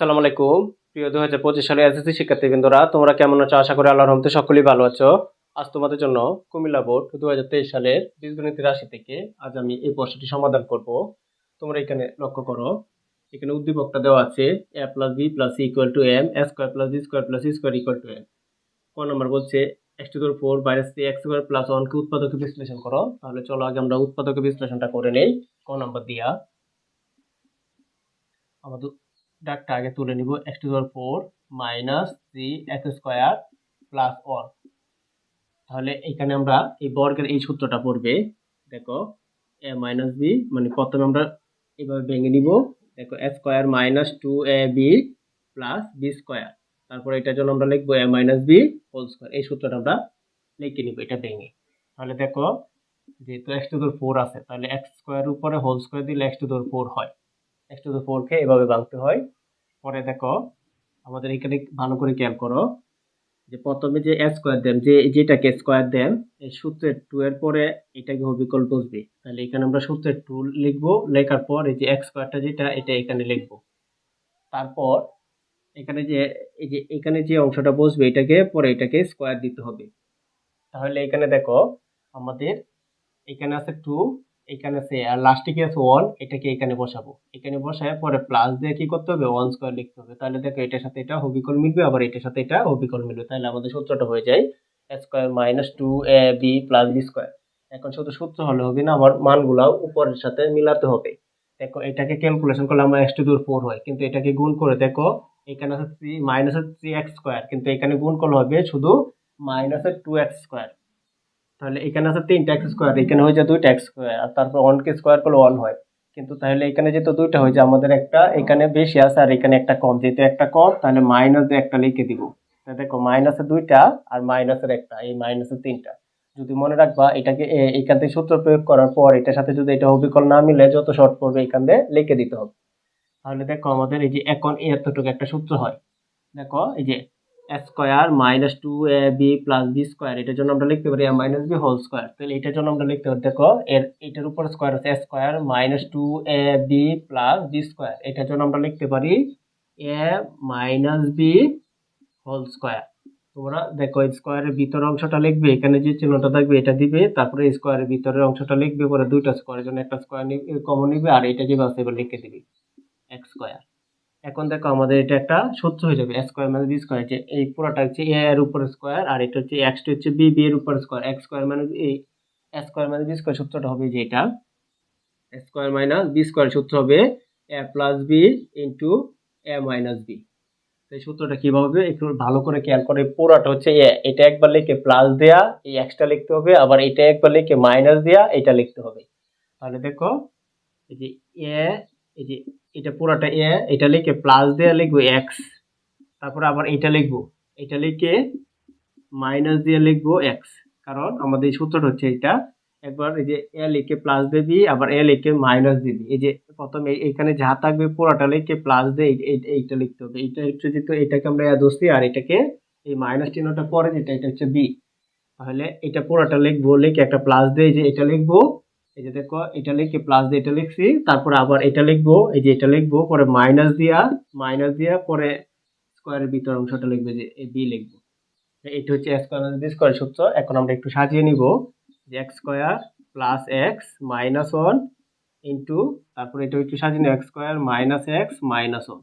সালাম আলাইকুম। প্রিয় দু হাজার পঁচিশ সালে এসএসসি শিক্ষার্থীবৃন্দরা, তোমরা কেমন আছো? আশা করি আল্লাহর রহমতে সকলেই ভালো আছো। আজ তোমাদের জন্য কুমিল্লা বোর্ড দু হাজার তেইশ সালের বীজগণিত রাশি থেকে আজ আমি এই প্রশ্নটি সমাধান করব। তোমরা এখানে লক্ষ্য করো, এখানে উদ্দীপকটা দেওয়া আছে A plus B plus C equal to M A square plus B square plus C square equal to M ক নম্বর বলছে এক্স টু দোর ফোর বাইরে সি এক্স স্কোয়ার প্লাস ওয়ানকে উৎপাদকে বিশ্লেষণ করো। তাহলে চলো আগে আমরা উৎপাদকে বিশ্লেষণটা করে নেই। ক নম্বর দিয়া। আমাদের ডাকটা আগে তুলে নিব X to power four minus three X square plus one তাহলে এখানে আমরা এই বর্গের এই সূত্রটা পড়বে, দেখো এ মাইনাস বি মানে প্রথমে আমরা এভাবে ভেঙে নিব, দেখো A square minus two A B plus B square তারপরে এটার জন্য আমরা লিখব A minus B whole square এই সূত্রটা আমরা লিখে নিব, এটা ভেঙে। তাহলে দেখো, যেহেতু এক্স টু ফোর আছে, তাহলে এক্স স্কোয়ার উপরে হোল স্কোয়ার দিলে এক্স টু ফোর হয়। এক্স টু ফোরকে এভাবে ভাঙতে হয়। পরে দেখো, আমাদের এখানে ভালো করে খেয়াল করো যে প্রথমে যে এ স্কোয়ার দেন, যে যেটাকে স্কোয়ার দেন, এই সূত্রের টু এর পরে এটাকে অবিকল বসবে তাহলে এখানে আমরা সূত্রের টু লিখব, লেখার পর এই যে এক্স স্কোয়ারটা যেটা, এটা এখানে লিখব। তারপর এখানে যে, এই যে এখানে যে অংশটা বসবে এটাকে, পরে এটাকে স্কোয়ার দিতে হবে। তাহলে এখানে দেখো, আমাদের এখানে আছে টু এখানে আছে, আর লাস্টে কি আছে? ওয়ান এটাকে এখানে বসাবো। এখানে বসায় পরে প্লাস দিয়ে কি করতে হবে? ওয়ান স্কোয়ার লিখতে হবে। তাহলে দেখো, এটার সাথে এটা হবিকল মিলবে, আবার এটার সাথে এটা হবিকল মিলবে। তাহলে আমাদের সূত্রটা হয়ে যায় square minus two A B plus B square এখন শুধু সূত্র হলে হবে না, আমার মানগুলো উপরের সাথে মিলাতে হবে। দেখো, এটাকে ক্যালকুলেশন করলে আমার এক্স টু দূর ফোর হয়। কিন্তু এটাকে গুণ করে দেখো, এখানে আছে three minus three X square কিন্তু এখানে গুণ করলে হবে শুধু মাইনাসের টু এক্স স্কোয়ার তাহলে এখানে আছে তিনটা এক্স স্কোয়ার এখানে হয়ে যায় দুইটা স্কোয়ার আর তারপর ওয়ানকে স্কোয়ার করলে ওয়ান হয়। কিন্তু তাহলে এখানে যেহেতু দুইটা হয়ে যায়, আমাদের একটা এখানে বেশি আছে আর এখানে একটা কম। যেহেতু একটা কম, তাহলে মাইনাস দিয়ে একটা লিখে দিব। দেখো মাইনাসে দুইটা আর মাইনাসের একটা, এই মাইনাসের তিনটা। যদি মনে রাখবা, এটাকে এখান থেকে সূত্র প্রয়োগ করার পর এটার সাথে যদি এটা অবিকল না মিলে, যত শর্ট পড়বে এখান দিয়ে লিখে দিতে হবে। তাহলে দেখো, আমাদের এই যে এখন এতটুকু একটা সূত্র হয়। দেখো, এই যে square minus two A B plus B square, এটার জন্য আমরা লিখতে পারি মাইনাস বি হোল স্কোয়ার। তাহলে এটার জন্য আমরা লিখতে পারি, দেখো, এর, এটার উপর স্কোয়ার আছে, square minus two A B plus B square. এটার জন্য আমরা লিখতে পারি A minus B whole square. তোমরা দেখো স্কোয়ারের ভিতরের অংশটা লিখবে, এখানে যে চিহ্নটা থাকবে এটা দিবে, তারপরে স্কোয়ারের ভিতরের অংশটা লিখবে, পরে দুইটা স্কোয়ারের জন্য একটা স্কোয়ার কমন নিবে, আর এটা যেভাবে আছে এবার লিখে দিবি এক্স স্কোয়ার। এখন দেখো আমাদের এটা একটা সূত্র হয়ে যাবে স্কোয়ার মানে বি স্কোয়ার যে এই পুরোটা হচ্ছে এ এর উপর স্কোয়ার আর এটা হচ্ছে এক্স হচ্ছে বি বি এর উপর স্কোয়ার এক্স স্কোয়ার মানে এই স্কোয়ার মানে বি স্কোয়ার সূত্রটা হবে যে এটা স্কোয়ার মাইনাস বি স্কোয়ার সূত্র হবে A plus B into A minus B এই সূত্রটা কীভাবে হবে? একটু ভালো করে খেয়াল করে, পুরোটা হচ্ছে এ এটা একবার লিখে প্লাস দেয়া, এই এক্সটা লিখতে হবে, আবার এটা একবার লিখে মাইনাস দেয়া, এটা লিখতে হবে। তাহলে দেখো, এই যে এ এই যে এটা পুরোটা এ, এটা লিখে প্লাস দিয়ে লিখব এক্স তারপর আবার এটা লিখব। এটা লিখে মাইনাস দিয়ে লিখব এক্স কারণ আমাদের সূত্রটা হচ্ছে এটা একবার এই যে এ লিখে প্লাস দিবি আবার এ লিখে মাইনাস দিবি এই যে প্রথমে এখানে যা থাকবে পুরোটা লিখে প্লাস দিয়ে এই- এই- এইটা লিখতে হবে। এইটা হচ্ছে যেহেতু এটাকে আমরা এ ধরছি, আর এটাকে এই মাইনাস চিহ্নটা পরে যেটা, এটা হচ্ছে বি তাহলে এটা পুরোটা লিখব, লিখে একটা প্লাস দিয়ে যে এটা লিখব। এই যে দেখো, এটা লিখে প্লাস দিয়ে এটা লিখছি, তারপরে আবার এটা লিখব, এই যে এটা লিখব, পরে মাইনাস দিয়া মাইনাস দিয়া, পরে স্কোয়ারের ভিতর অংশটা লিখবে যে এই বি লিখব। এটা হচ্ছে স্কোয়ার মাইনাস বি স্কোয়ার সূত্র। এখন আমরা একটু সাজিয়ে নিব যে X square plus X minus one into তারপরে এটা একটু সাজিয়ে নিব X square minus X minus one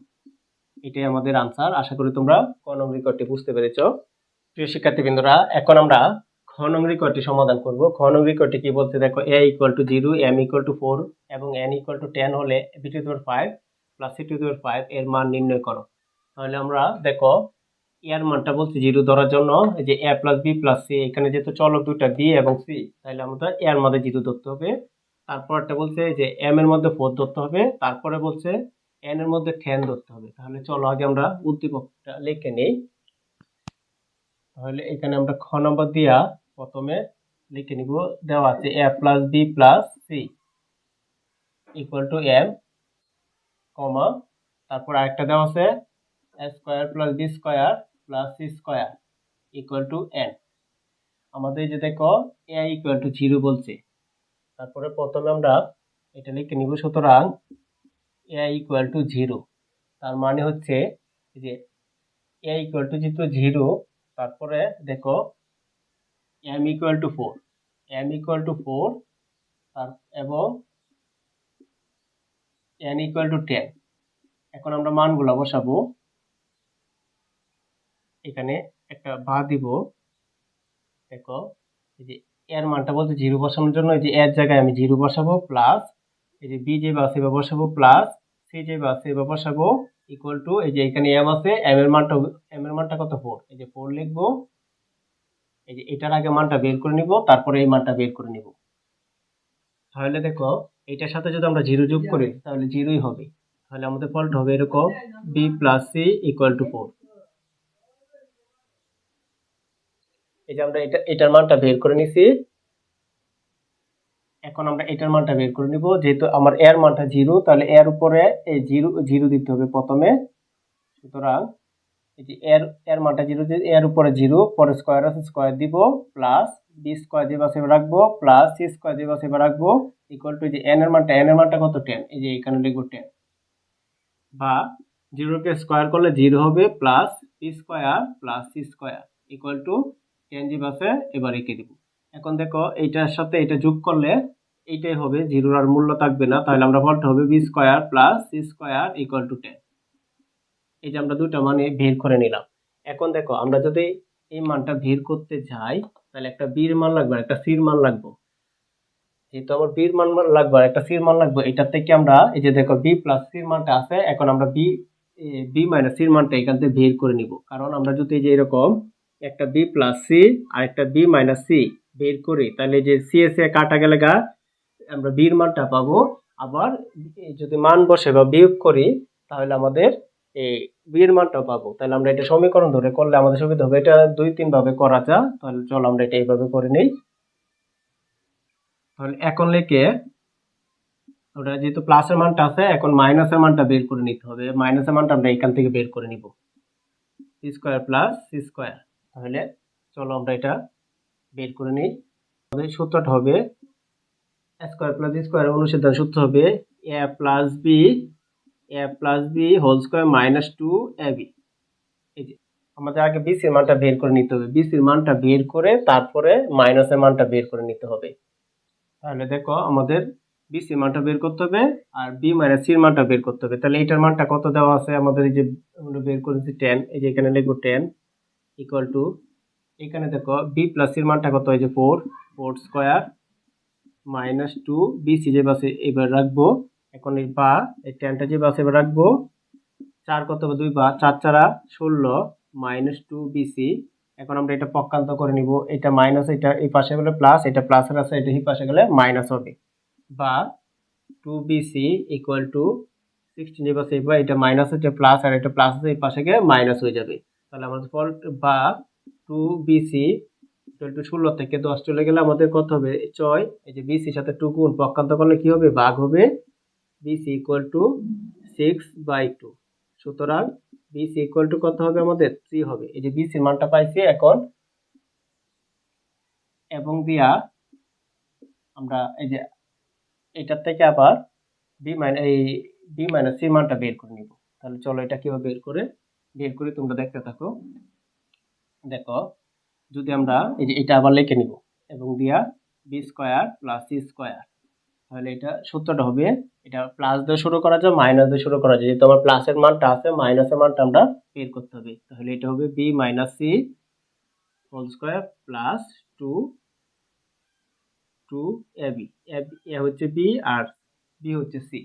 এটাই আমাদের আনসার আশা করি তোমরা ক নং রেকর্ডটি বুঝতে পেরেছ। প্রিয় শিক্ষার্থীবৃন্দরা, এখন আমরা খ নং সমাধান করব। খ নং কি বলতে দেখো A equal to zero M equal to four এবং এন ইকুয়াল টু টেন হলে B to power five plus C to power five এর মান নির্ণয় করো। তাহলে আমরা দেখো এর মানটা বলছি জিরো ধরার জন্য যে A plus B plus C এখানে যেহেতু চলক দুইটা বি এবং সি তাহলে আমাদের এর মধ্যে জিরো ধরতে হবে। তারপরটা বলছে যে এম এর মধ্যে ফোর ধরতে হবে, তারপরে বলছে এন এর মধ্যে টেন ধরতে হবে। তাহলে চলো আগে আমরা উদ্দীপকটা লিখে নিই। তাহলে এখানে আমরা খ নম্বর দিয়া প্রথমে লিখে নিব, দেওয়া আছে A plus B plus C equal to M comma তারপর আরেকটা দেওয়া আছে A square plus B square plus C square equal to N আমাদের যে দেখো এ ইকুয়াল টু জিরো বলছে। তারপরে প্রথমে আমরা এটা লিখে নিব, সুতরাং এ ইকুয়াল টু জিরো তার মানে হচ্ছে যে এ ইকুয়াল টু জিরো তারপরে দেখো M equal to four M equal to four তার, এবং এন ইকুয়াল টু টেন এখন আমরা মানগুলো বসাবো। এখানে একটা বা দিব। দেখো, এই যে এর মানটা বলতে জিরো বসানোর জন্য, এই যে এর জায়গায় আমি জিরো বসাবো প্লাস এই যে বি যে বা বসাবো প্লাস সি যে বা আছে বসাবো ইকুয়াল টু এই যে এখানে এম আছে এম এর মানটা এম এর মানটা কত ফোর এই যে ফোর লিখব। এই যে এটার আগে মানটা বের করে নিব, তারপরে এই মানটা বের করে নিব। তাহলে দেখো, এটার সাথে যদি আমরা জিরো যোগ করি, তাহলে জিরোই হবে। তাহলে আমাদের ফলটা হবে এরকম B plus C equal to four এই যে আমরা এটা, এটার মানটা বের করে নিছি। এখন আমরা এটার মানটা বের করে নিব, যেহেতু আমার এর মানটা জিরো, তাহলে এর উপরে এই জিরো জিরো দিতে হবে প্রথমে। সুতরাং এই যে এর এর মানটা জিরো এর উপরে জিরো পরে স্কোয়ার আছে স্কোয়ার দিব প্লাস বি স্কোয়ার যে বাসে রাখব প্লাস সি স্কোয়ার যে বাসে রাখব ইকুয়াল টু যে এন এর মানটা এন এর মানটা কত টেন এই যে এখানে লিখব টেন বা জিরোকে স্কোয়ার করলে জিরো হবে plus P square plus C square equal to ten জি বাসে এবার এঁকে দিব। এখন দেখো, এইটার সাথে এটা যোগ করলে এইটাই হবে, জিরোর আর মূল্য থাকবে না, তাহলে আমরা বলতে হবে B square plus C square equal to ten এই যে আমরা দুটা মানে বের করে নিলাম। এখন দেখো, আমরা যদি এই মানটা বের করতে যাই, তাহলে একটা বির মান লাগবে আর একটা সির মান লাগবে। যেহেতু আমার বির মান লাগবে আর একটা সির মান লাগবে এটা থেকে আমরা এই যে দেখো বি প্লাস সির মানটা আছে, এখন আমরা বি বি মাইনাস সির মানটা এখান থেকে বের করে নিব। কারণ আমরা যদি এই যে এরকম একটা বি প্লাস সি আর একটা বি মাইনাস সি বের করি, তাহলে যে সি এস কাটা গেলে গা, আমরা বির মানটা পাবো। আবার যদি মান বসে বা বিয়োগ করি, তাহলে আমাদের এই বিয়ের মানটা পাবো। তাহলে আমরা এটা সমীকরণ ধরে করলে আমাদের সুবিধা হবে। এটা দুই তিন ভাবে করা যায় তাহলে চলো আমরা এটা এইভাবে করে নিই। তাহলে এখন লিখে ওটা যেহেতু প্লাসের মানটা আছে, এখন মাইনাসের মানটা বের করে নিতে হবে। মাইনাসের মানটা আমরা এখান থেকে বের করে নিব। স্কোয়ার প্লাস স্কোয়ার তাহলে চলো আমরা এটা বের করে নিই। সূত্রটা হবে স্কোয়ার প্লাস স্কোয়ার অনুসিদ্ধান সূত্র হবে A plus B A plus B whole square minus two A B এই যে, আমাদের আগে বিসির মানটা বের করে নিতে হবে। বিসির মানটা বের করে তারপরে মাইনাসের মানটা বের করে নিতে হবে। তাহলে দেখো আমাদের বিসির মানটা বের করতে হবে আর বি মাইনাস সির মানটা বের করতে হবে। তাহলে এইটার মানটা কত দেওয়া আছে? আমাদের এই যে আমরা বের করেছি টেন এই যে এখানে লিখব টেন ইকুয়াল টু এখানে দেখো বি প্লাস সির মানটা কত? এই যে four four square minus two B C বাসে এবার রাখব এখন এই বা, এই টেনটা যে বাসে রাখব। চার কত দুই বা। চার চারা ষোলো মাইনাস টু বিসি এখন আমরা এটা পক্ষান্ত করে নিব। এটা মাইনাস, এটা এই পাশে গেলে প্লাস এটা প্লাসের আছে, এটা এই পাশে গেলে মাইনাস হবে। বা two BC equal to sixteen যে বাসে এবার এটা মাইনাস হচ্ছে প্লাস আর এটা প্লাস আছে, এই পাশে গিয়ে মাইনাস হয়ে যাবে। তাহলে আমাদের ফল বা টু বিসি ইকুয়াল টু ষোলো থেকে দশ চলে গেলে আমাদের কত হবে? ছয়। এই যে বিসির সাথে টু গুণ পক্ষান্ত করলে কি হবে? ভাগ হবে BC equal to six by two সুতরাং বিসি ইকুয়াল টু কত হবে আমাদের? থ্রি হবে। এই যে বিসির মানটা পাইছি এখন। এবং দিয়া আমরা এই যে এটার থেকে আবার বি মাইনাস এই বি মাইনাস সি মানটা বের করে নিব। তাহলে চলো এটা কীভাবে বের করে? বের করে তোমরা দেখতে থাকো। দেখো, যদি আমরা এই যে এটা আবার লিখে নিব এবং দিয়া B square plus C square তাহলে এটা সূত্রটা হবে, এটা প্লাস দিয়ে শুরু করা যায় মাইনাস দিয়ে শুরু করা যায়। যেহেতু আমার প্লাসের মানটা আছে মাইনাসের মানটা আমরা বের করতে হবে। তাহলে এটা হবে B minus C whole square plus two two A B A হচ্ছে বি আর বি হচ্ছে সি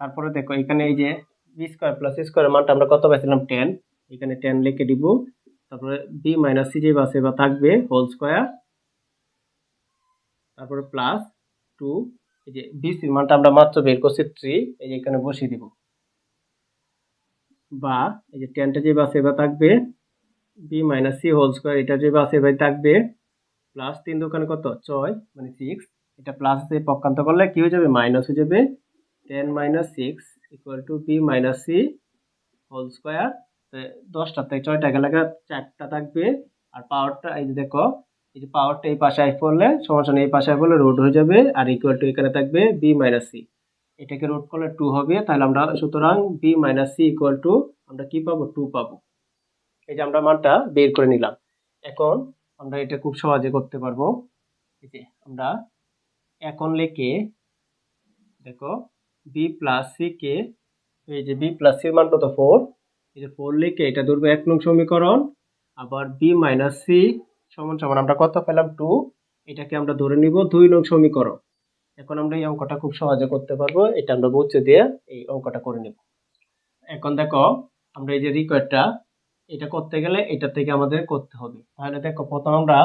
তারপরে দেখো, এখানে এই যে বি স্কোয়ার প্লাস সি স্কোয়ারের মানটা আমরা কত পাইছিলাম? টেন এখানে টেন লিখে দিব। তারপরে বি মাইনাস সি যে বাসে বা থাকবে হোল স্কোয়ার তারপরে প্লাস টু এই যে বিসির মানটা আমরা মাত্র বের করছি থ্রি এই যে এখানে বসিয়ে দিব। বা এই যে টেনটা যে বাসে বা থাকবে B minus C whole square এটা যে বাসে বা থাকবে প্লাস তিন দোকানে কত? ছয় মানে সিক্স এটা প্লাস দিয়ে পক্ষান্ত করলে কি হয়ে যাবে? মাইনাস হয়ে যাবে। Ten minus six equal to B minus C whole square দশটা থেকে ছয়টা গেলে চারটা থাকবে। আর পাওয়ারটা এই যে দেখো এই যে পাওয়ারটা এই পাশে আই পড়লে, সমস্যা নেই, এই পাশে আই পড়লে রোড হয়ে যাবে আর ইকুয়াল টু এখানে থাকবে বি মাইনাস সি এটাকে রোড করলে টু হবে, তাহলে আমরা সুতরাং B minus C equal to আমরা কি পাবো? টু পাবো। এই যে আমরা মানটা বের করে নিলাম। এখন আমরা এটা খুব সহজে করতে পারব। এই যে আমরা এখন লেখে, দেখো বি প্লাস সি কে, এই যে বি প্লাস সির মান কত? ফোর এই যে ফোর লিখে এটা ধরবো এক নং সমীকরণ, আবার বি মাইনাস সি সমান সমান, আমরা কত পেলাম? টু এটাকে আমরা ধরে নিব দুই নং সমীকরণ। এখন আমরা এই অঙ্কটা খুব সহজে করতে পারব। এটা আমরা বুঝতে দিয়ে এই অঙ্কটা করে নেব। এখন দেখো, আমরা এই যে রিকোয়ারটা এটা করতে গেলে এটা থেকে আমাদের করতে হবে। তাহলে দেখো, প্রথম আমরা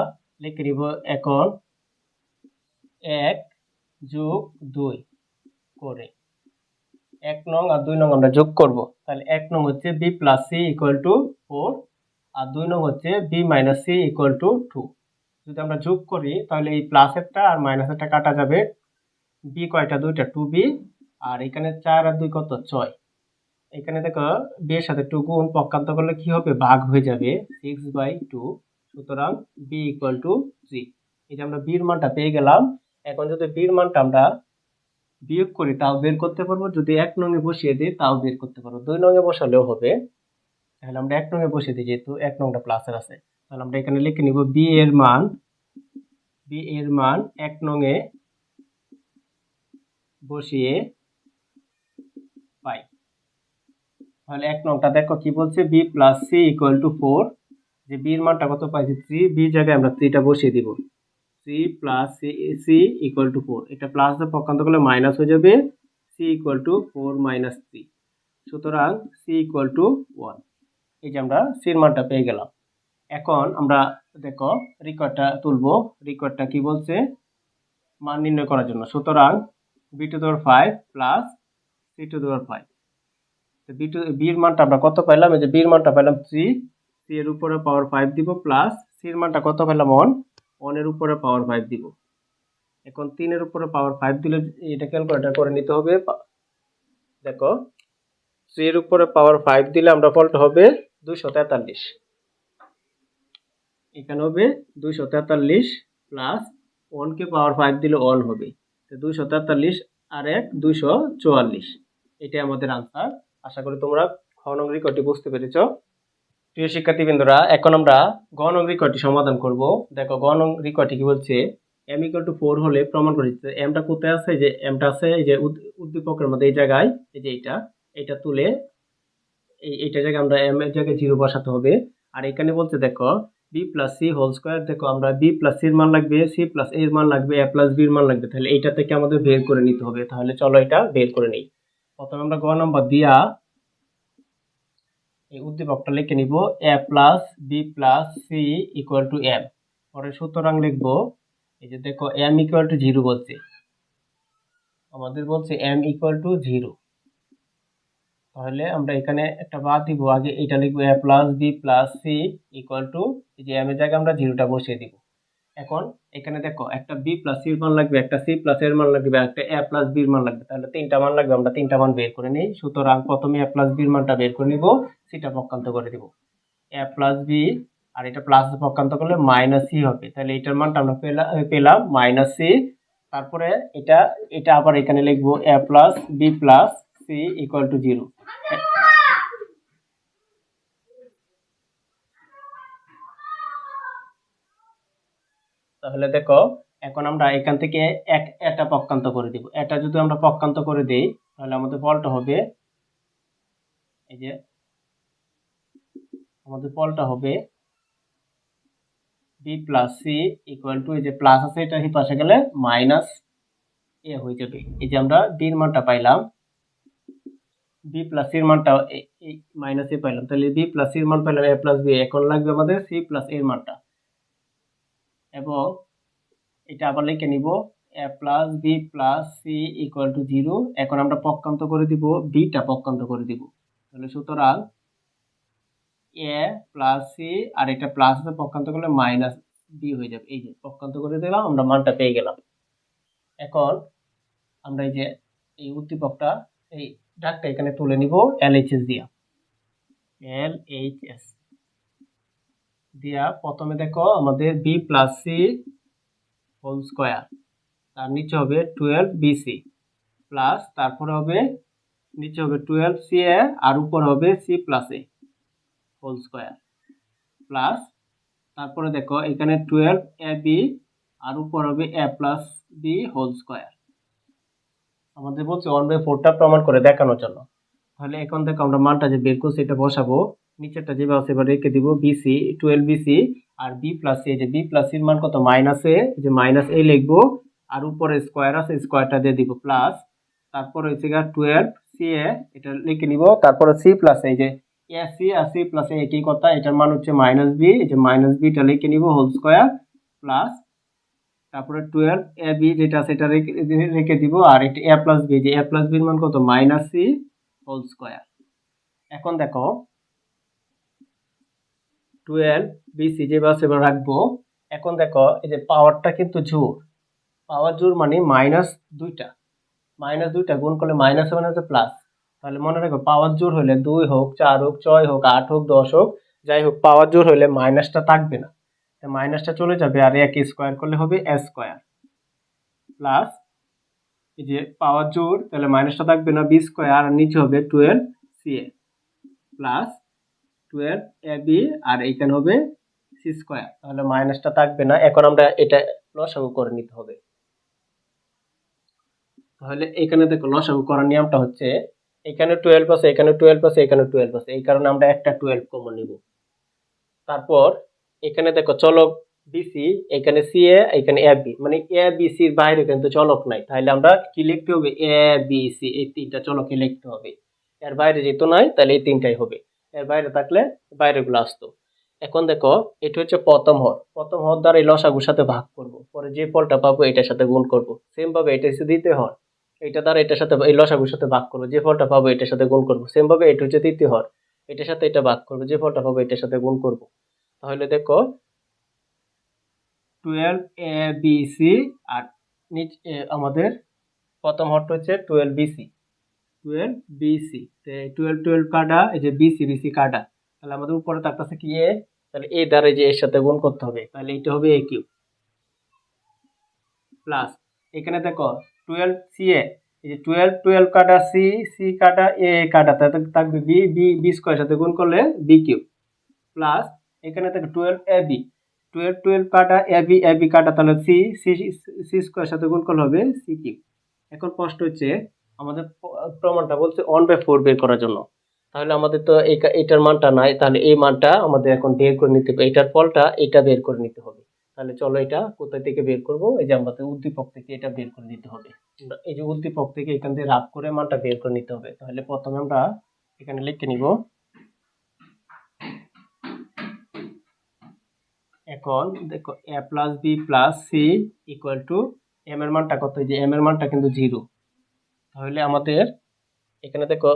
লিখে নিব এখন এক যোগ দুই করে। এক নং আর দুই নং আমরা যোগ করব। তাহলে এক নং হচ্ছে B plus C equal to four আর দুই নং হচ্ছে B minus C equal to two যদি আমরা যোগ করি, তাহলে এই প্লাসেরটা আর মাইনাসেরটা কাটা যাবে। বি কয়টা? দুইটা টু বি আর এখানে চার আর দুই কত? ছয়। এখানে দেখো বি এর সাথে টু গুণ পক্ষান্ত করলে কি হবে? ভাগ হয়ে যাবে সিক্স বাই টু সুতরাং বি ইকুয়াল টু থ্রি এই যে আমরা বির মানটা পেয়ে গেলাম। এখন যদি বির মানটা আমরা বিয়োগ করি, তাও বের করতে পারব। যদি এক নঙে বসিয়ে দিই, তাও বের করতে পারব। দুই নঙে বসালেও হবে। তাহলে আমরা এক নঙে বসিয়ে দিই, যেহেতু এক নংটা প্লাসের আছে। তাহলে আমরা এখানে লিখে নিব বি এর মান বি এর মান এক নঙে বসিয়ে পাই। তাহলে এক নংটা দেখো কি বলছে B plus C equal to four যে বির মানটা কত পাইছি? থ্রি বি জায়গায় আমরা থ্রিটা বসিয়ে দিব। C plus C C equal to four এটা প্লাস পক্ষান্ত করলে মাইনাস হয়ে যাবে C equal to four minus three সুতরাং সি ইকুয়াল টু ওয়ান এই যে আমরা সির মানটা পেয়ে গেলাম। এখন আমরা দেখো রিকোয়ার্ডটা তুলবো। রিকোয়ার্ডটা কি বলছে? মান নির্ণয় করার জন্য। সুতরাং B to the power five plus C to the power five B two বির মানটা আমরা কত পাইলাম? এই যে বির মানটা পাইলাম থ্রি সি এর উপরে পাওয়ার ফাইভ দিব প্লাস সির মানটা কত পাইলাম? ওয়ান ওয়ানের উপরে পাওয়ার ফাইভ দিব। এখন তিনের উপরে পাওয়ার ফাইভ দিলে এটা ক্যালকুলেটার করে নিতে হবে। দেখো থ্রি এর উপরে পাওয়ার ফাইভ দিলে আমরা ফলটা হবে দুইশো তেতাল্লিশ। এখানে হবে দুইশো তেতাল্লিশ প্লাস ওয়ানকে পাওয়ার ফাইভ দিলে ওয়ান হবে। তো দুইশো তেতাল্লিশ আর এক দুইশো চুয়াল্লিশ। এটাই আমাদের আনসার আশা করি তোমরা খ নং রেকর্ডটি বুঝতে পেরেছ। প্রিয় শিক্ষার্থীবৃন্দরা, এখন আমরা গ নং রেকর্ডটি সমাধান করব। দেখো, গ নং রেকর্ডটি কি বলছে? এম ইকুয়াল টু ফোর হলে প্রমাণ করে এমটা কোথায় আছে? যে এমটা আছে, এই যে উদ্দীপকের মধ্যে, এই জায়গায়, এই যে এইটা এটা তুলে এইটা জায়গায় আমরা এম এর জায়গায় জিরো বসাতে হবে। আর এখানে বলছে, দেখো B plus C whole square দেখো, আমরা বি প্লাস সির মান লাগবে সি প্লাস এর মান লাগবে এ প্লাস বির মান লাগবে। তাহলে এইটা থেকে আমাদের বের করে নিতে হবে। তাহলে চলো এটা বের করে নিই। প্রথমে আমরা গ নম্বর দিয়া এই উদ্দীপকটা লিখে নিব A plus B plus C equal to M পরে সুতরাং লিখব, এই যে দেখো এম ইকুয়াল টু জিরো বলছে। আমাদের বলছে এম ইকুয়াল টু জিরো তাহলে আমরা এখানে একটা বাদ দিব। আগে এটা লিখব A plus B plus C equal to যে এম এর জায়গায় আমরা জিরোটা বসিয়ে দিব। এখন এখানে দেখো, একটা বি প্লাস সির মান লাগবে, একটা সি প্লাস এর মান লাগবে, একটা এ প্লাস বির মান লাগবে। তাহলে তিনটা মান লাগবে, আমরা তিনটা মান বের করে নিই। সুতরাং প্রথমে এ প্লাস বির মানটা বের করে নিব সিটা পক্ষান্ত করে দিব। এ প্লাস বি আর এটা প্লাস পক্ষান্ত করলে মাইনাস সি হবে। তাহলে এটার মানটা আমরা পেলাম মাইনাস সি তারপরে এটা এটা আবার এখানে লিখব A plus B plus C equal to zero তাহলে দেখো, এখন আমরা এখান থেকে এক, এটা পক্ষান্ত করে দিব। এটা যদি আমরা পক্ষান্ত করে দেই, তাহলে আমাদের ফলটা হবে, এই যে, আমাদের ফলটা হবে B plus C equal to এই যে প্লাস আছে, এটা পাশে গেলে মাইনাস এ হয়ে যাবে। এই যে আমরা বির মানটা পাইলাম বি প্লাস এর মানটা এই মাইনাস এ পাইলাম। তাহলে বি প্লাস এর মান পাইলাম এ প্লাস বি এখন লাগবে আমাদের সি প্লাস এর মানটা। এবং এটা আবার লিখে নিব A plus B plus C equal to zero এখন আমরা পক্ষান্ত করে দিব বিটা পক্ষান্ত করে দিব। তাহলে সুতরাং এ প্লাস সি আর এটা প্লাস পক্ষান্ত করলে মাইনাস বি হয়ে যাবে। এই যে, পক্ষান্ত করে দিলাম, আমরা মানটা পেয়ে গেলাম। এখন আমরা এই যে, এই উদ্দীপকটা, এই ডাকটা এখানে তুলে নিব এল এইচ এস দিয়া। এল এইচ এস দিয়া প্রথমে দেখো আমাদের B plus C whole square তার নিচে হবে টুয়েলভ বিসি প্লাস তারপরে হবে, নিচে হবে টুয়েলভ সি এ আর উপর হবে C plus A whole square plus তারপরে দেখো এখানে টুয়েলভ এ বি আর উপর হবে A plus B whole square আমাদের বলছে ওয়ান বাই ফোরটা প্রমাণ করে দেখানোর জন্য। তাহলে এখন দেখো আমরা মানটা যে বের করছি, এটা বসাবো। নিচেরটা যেভাবে আছে, এবার রেখে দিব বিসি টুয়েলভ বিসি আর বি প্লাস এ যে বি প্লাস এর মান কত? মাইনাস এ যে মাইনাস এ লিখব। আর উপরে স্কোয়ার আছে স্কোয়ারটা দিয়ে দিব প্লাস তারপর হচ্ছে গা টুয়েলভ সি এ এটা লিখে নিব। তারপরে সি প্লাস এই যে এ সি আর সি প্লাস একই কথা, এটার মান হচ্ছে মাইনাস বি এই যে মাইনাস বিটা লিখে নিব হোল স্কোয়ার প্লাস তারপরে টুয়েলভ এ বি যেটা সেটা রেখে রেখে দিব, আর এটা এ প্লাস বি যে এ প্লাস বির মান কত? মাইনাস সি হোল স্কোয়ার এখন দেখো টুয়েলভ বিসি যে বাস এবার রাখব। এখন দেখো, এই যে পাওয়ারটা কিন্তু জোর। পাওয়ার জোর মানে মাইনাস দুইটা। মাইনাস দুইটা গুণ করলে মাইনাস মানে হচ্ছে প্লাস তাহলে মনে রাখো পাওয়ার জোর হলে দুই হোক, চার হোক, ছয় হোক, আট হোক, দশ হোক, যাই হোক পাওয়ার জোর হলে মাইনাসটা থাকবে না। মাইনাসটা চলে যাবে আর এক স্কোয়ার করলে হবে এ স্কোয়ার প্লাস এই যে পাওয়ার জোর তাহলে মাইনাসটা থাকবে না বি স্কোয়ার আর নিচে হবে twelve C A plus twelve A B আর এইখানে হবে সি স্কোয়ার তাহলে মাইনাসটা থাকবে না, এখন আমরা এটা লসাগু করে নিতে হবে। তাহলে এখানে দেখো লসাগু করার নিয়মটা হচ্ছে, এখানে টুয়েলভ আছে, এখানে টুয়েলভ আছে, এখানে টুয়েলভ আছে, এই কারণে আমরা একটা টুয়েলভ কমন নিব। তারপর এখানে দেখো চলক বিসি এখানে সি এ এখানে এ বি মানে এ বি সির বাইরে কিন্তু চলক নাই। তাহলে আমরা কি লিখতে হবে? এ বি সি এই তিনটা চলকে লিখতে হবে। এর বাইরে যেহেতু নাই তাহলে এই তিনটাই হবে। এর বাইরে থাকলে বাইরেগুলো আসতো। এখন দেখো, এটা হচ্ছে প্রথম হর। প্রথম হর দ্বারা এই লসাগুর সাথে ভাগ করব। পরে যে ফলটা পাবো, এটার সাথে গুণ করব। সেম ভাবে এটা হচ্ছে দ্বিতীয় হর। এটা দ্বারা এটার সাথে এই লসাগুর সাথে ভাগ করব। যে ফলটা পাবো, এটার সাথে গুণ করব। সেম ভাবে এটা হচ্ছে তৃতীয় হর। এটার সাথে এটা ভাগ করব। যে ফলটা পাবো, এটার সাথে গুণ করব। তাহলে দেখো টুয়েলভ এ বি সি আর নিচ আমাদের প্রথম হরটা হচ্ছে twelve BC twelve B BC twelve twelve কাটা, এই যে বিসি বিসি কাটা। তাহলে আমাদের উপরে থাকতেছে কি এ তাহলে এ দ্বারা যে এর সাথে গুণ করতে হবে, তাহলে এটা হবে এ কিউব। প্লাস এখানে দেখো টুয়েলভ সি এ এই যে টুয়েলভ টুয়েলভ কাটা সি সি কাটা এ কাটা তাতে থাকবে বি বি বি স্কোয়ার সাথে গুণ করলে বি কিউব। প্লাস এখানে থাকে twelve A B twelve twelve কাটা এ বি এ বি কাটা, তাহলে সি সি সি স্কোয়ার সাথে গুণ করলে হবে সি কিউব এখন প্রশ্ন হচ্ছে, আমাদের প্রমাণটা বলছে ওয়ান বাই ফোর বের করার জন্য। তাহলে আমাদের তো এটার মানটা নাই, তাহলে এই মানটা আমাদের এখন বের করে নিতে হবে। এটার ফলটা এটা বের করে নিতে হবে। তাহলে চলো এটা কোথায় থেকে বের করব? এই যে আমাদের উদ্দীপক থেকে এটা বের করে নিতে হবে। এই যে উদ্দীপক থেকে এখান থেকে রাফ করে মানটা বের করে নিতে হবে। তাহলে প্রথমে আমরা এখানে লিখে নিব এখন দেখো A plus B plus C equal to M এর মানটা কত? যে এম এর মানটা কিন্তু জিরো তাহলে আমাদের এখানে দেখো,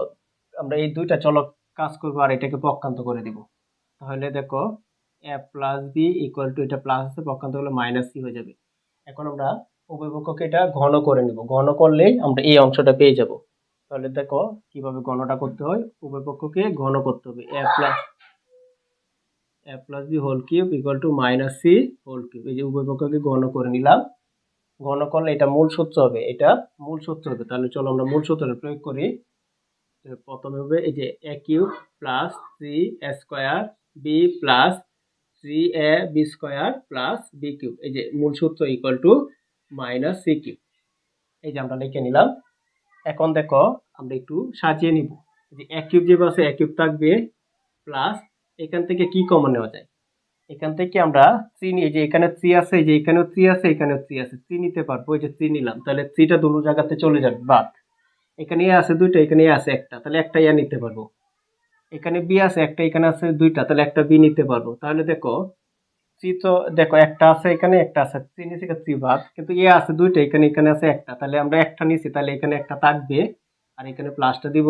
আমরা এই দুইটা চলক কাজ করব আর এটাকে পক্ষান্ত করে দিব। তাহলে দেখো A plus B equal to এটা প্লাস আছে, পক্ষান্ত করলে মাইনাস সি হয়ে যাবে। এখন আমরা উভয় পক্ষকে এটা ঘন করে নিব। ঘন করলেই আমরা এই অংশটা পেয়ে যাব। তাহলে দেখো, কীভাবে ঘনটা করতে হয়? উভয় পক্ষকে ঘন করতে হবে। A plus A plus B whole cube equal to minus C whole cube এই যে উভয় পক্ষকে ঘন করে নিলাম। ঘন করলে এটা মূল সূত্র হবে। এটা মূল সূত্র হবে। তাহলে চলো আমরা মূল সূত্রটা প্রয়োগ করি। প্রথমে হবে এই যে A cube plus three A square B plus three A B square plus B cube এই যে মূল সূত্র equal to minus C cube এই যে আমরা লিখে নিলাম। এখন দেখো আমরা একটু সাজিয়ে নিব। যে এক কিউব যে আছে এক কিউব থাকবে প্লাস এখান থেকে কি কমন নেওয়া যায়? এখান থেকে আমরা নিয়ে যে এখানে থ্রি আছে যে এখানেও থ্রি আছে, এখানেও থ্রি আছে। থ্রি নিতে পারব, এই যে থ্রি নিলাম। তাহলে থ্রিটা দুটো জায়গাতে চলে যাবে, বাদ। এখানে এ আছে দুইটা, এখানে এ আছে একটা। তাহলে একটা ইয়া নিতে পারব। এখানে বি আছে, একটা, এখানে আছে দুইটা। তাহলে একটা বি নিতে পারব। তাহলে দেখো থ্রি তো, দেখো, একটা আছে এখানে, একটা আছে থ্রি নিচে থ্রি বাদ। কিন্তু এ আছে দুইটা, এখানে এখানে আছে একটা। তাহলে আমরা একটা নিছি, তাহলে এখানে একটা থাকবে। আর এখানে প্লাসটা দিব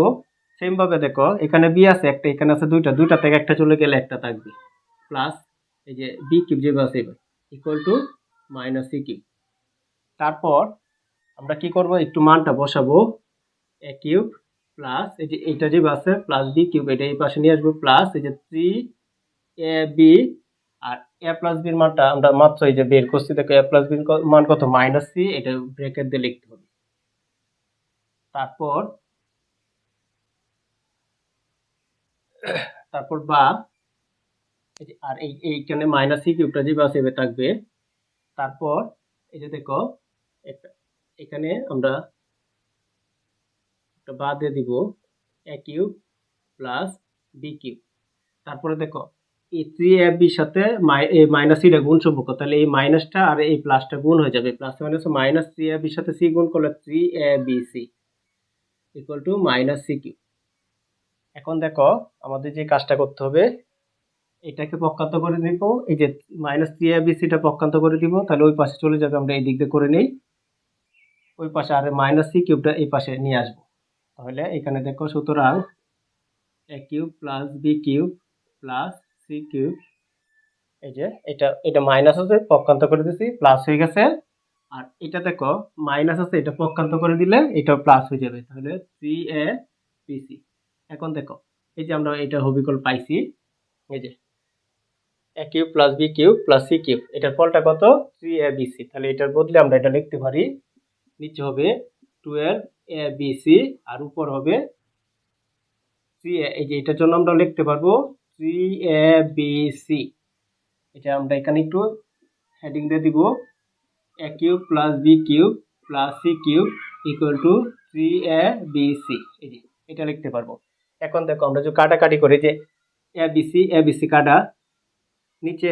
সেম ভাবে দেখো, এখানে বি আছে একটা, এখানে আছে দুইটা দুইটা থেকে একটা চলে গেলে একটা থাকবে। প্লাস এই যে বি কিউব যেভাবে আছে equal to minus C cube তারপর আমরা কি করব? একটু মানটা বসাবো। এ কিউব প্লাস এই যে এইটা যে আছে প্লাস বি কিউব এটা এই পাশে নিয়ে আসব। প্লাস এই যে থ্রি এ বি আর এ প্লাস বির মানটা আমরা মাত্র এই যে বের করছি। দেখো এ প্লাস বির মান কত? মাইনাস সি এটা ব্র্যাকেট দিয়ে লিখতে হবে। তারপর তারপর বা আর এই এইখানে মাইনাস সি কিউবটা যে বাস সেভে থাকবে, তারপর এই যে দেখো এখানে আমরা একটা বা দিয়ে দিব A cube plus B cube তারপরে দেখো, এই থ্রি এ বির সাথে এই মাইনাস সিটা গুণ সম্পর্ক তাহলে এই মাইনাসটা আর এই প্লাসটা গুণ হয়ে যাবে। Plus minus minus three A বির সাথে সি গুণ করলে three A B C equal to minus C cube এখন দেখো আমাদের যে কাজটা করতে হবে, এটাকে পক্ষান্ত করে দিব এই যে মাইনাস থ্রি এ বি সিটা পক্ষান্ত করে দিব তাহলে ওই পাশে চলে যাবে, আমরা এই দিক দিয়ে করে নিই। ওই পাশে আর মাইনাস সি কিউবটা এই পাশে নিয়ে আসব। তাহলে এখানে দেখো সুতরাং A cube plus B cube plus C cube এই যে এটা এটা মাইনাস আছে পক্ষান্ত করে দিছি প্লাস হয়ে গেছে। আর এটা দেখো মাইনাস আছে, এটা পক্ষান্ত করে দিলে এটা প্লাস হয়ে যাবে। তাহলে সি এ বি সি এখন দেখো, এই যে আমরা এটা হবিকল পাইছি, এই যে A cube plus B cube plus C cube, এটার ফলটা কত? থ্রি এ বি সি তাহলে এটার বদলে আমরা এটা লিখতে পারি, নিচে হবে টুয়েলভ এ বি সি আর উপর হবে থ্রি এই যে এটার জন্য আমরা লিখতে পারব থ্রি এ বি সি এটা আমরা এখানে একটু হেডিং দিয়ে দিব A cube plus B cube plus C cube equal to three A B C এই যে এটা লিখতে পারব। এখন দেখো আমরা যে কাটাকাটি করি যে A, B, C, A, B, C কাটা, নিচে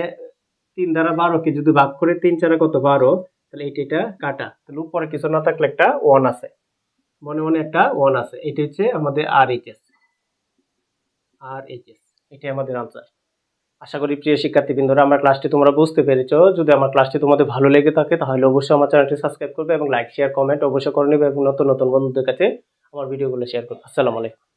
তিন দ্বারা বারোকে যদি ভাগ করে তিন চারে কত? বারো। তাহলে এটা এটা কাটা। তাহলে উপরে কিছু না থাকলে একটা ওয়ান আছে। মনে মনে একটা ওয়ান আছে। এটা হচ্ছে আমাদের R H S R H S এটাই আমাদের আনসার আশা করি প্রিয় শিক্ষার্থীবৃন্দরা, আমার ক্লাসটি তোমরা বুঝতে পেরেছ। যদি আমার ক্লাসটি তোমাদের ভালো লেগে থাকে, তাহলে অবশ্যই আমার চ্যানেলটি সাবস্ক্রাইব করবে এবং লাইক শেয়ার কমেন্ট অবশ্যই করে নেবে এবং নতুন নতুন বন্ধুদের কাছে আমার ভিডিওগুলো শেয়ার করবে। আসসালামু আলাইকুম।